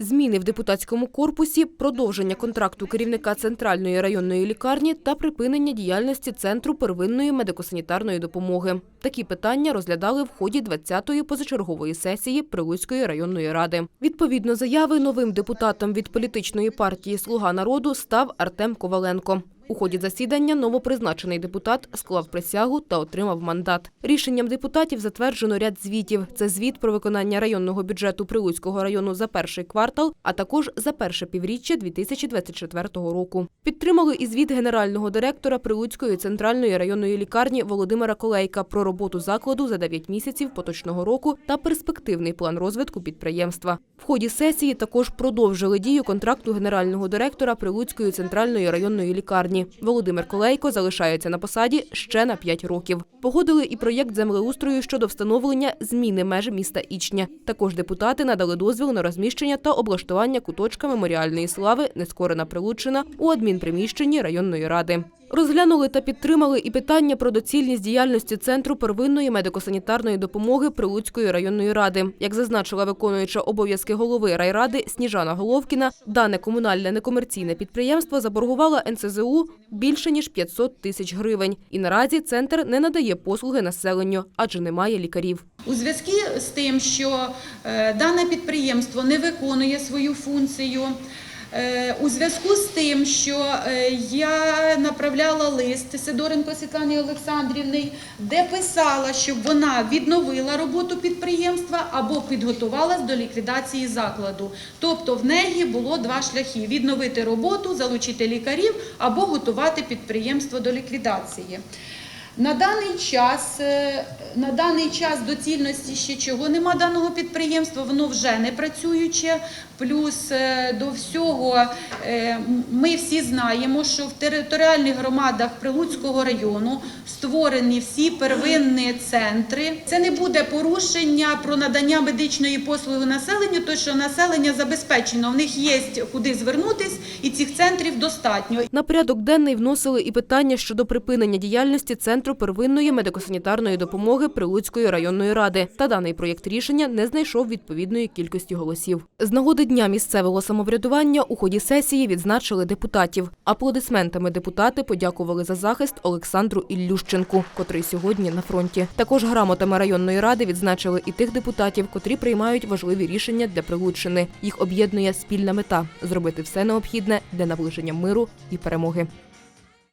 Зміни в депутатському корпусі, продовження контракту керівника центральної районної лікарні та припинення діяльності центру первинної медико-санітарної допомоги. Такі питання розглядали в ході 20-ї позачергової сесії Прилуцької районної ради. Відповідно заяви новим депутатом від політичної партії Слуга народу став Артем Коваленко. У ході засідання новопризначений депутат склав присягу та отримав мандат. Рішенням депутатів затверджено ряд звітів. Це звіт про виконання районного бюджету Прилуцького району за перший квартал, а також за перше півріччя 2024 року. Підтримали і звіт генерального директора Прилуцької центральної районної лікарні Володимира Колейка про роботу закладу за 9 місяців поточного року та перспективний план розвитку підприємства. В ході сесії також продовжили дію контракту генерального директора Прилуцької центральної районної лікарні. Володимир Колейко залишається на посаді ще на 5 років. Погодили і проєкт землеустрою щодо встановлення зміни меж міста Ічня. Також депутати надали дозвіл на розміщення та облаштування куточка меморіальної слави Нескорена прилучена, у адмінприміщенні районної ради. Розглянули та підтримали і питання про доцільність діяльності Центру первинної медико-санітарної допомоги Прилуцької районної ради. Як зазначила виконуюча обов'язки голови райради Сніжана Головкіна, дане комунальне некомерційне підприємство заборгувало НСЗУ більше ніж 500 тисяч гривень. І наразі центр не надає послуги населенню, адже немає лікарів. У зв'язку з тим, що е, дане підприємство не виконує свою функцію, у зв'язку з тим, що е, я направляла лист Сидоренко Світлані Олександрівні, де писала, щоб вона відновила роботу підприємства або підготувалась до ліквідації закладу. Тобто в неї було два шляхи: відновити роботу, залучити лікарів або готувати підприємство до ліквідації. На даний час, е, на даний час доцільності ще чого нема даного підприємства, воно вже не працююче. Плюс е, до всього е, ми всі знаємо, що в територіальних громадах Прилуцького району створені всі первинні центри. Це не буде порушення про надання медичної послуги населенню, то що населення забезпечено, в них є куди звернутись, і цих центрів достатньо. На порядок денний вносили і питання щодо припинення діяльності Центру первинної медико-санітарної допомоги Прилуцької районної ради. Та даний проєкт рішення не знайшов відповідної кількості голосів. З нагоди Дня місцевого самоврядування у ході сесії відзначили депутатів. Аплодисментами депутати подякували за захист Олександру Іллющенку, котрий сьогодні на фронті. Також грамотами районної ради відзначили і тих депутатів, котрі приймають важливі рішення для Прилуччини. Їх об'єднує спільна мета зробити все необхідне для наближення миру і перемоги.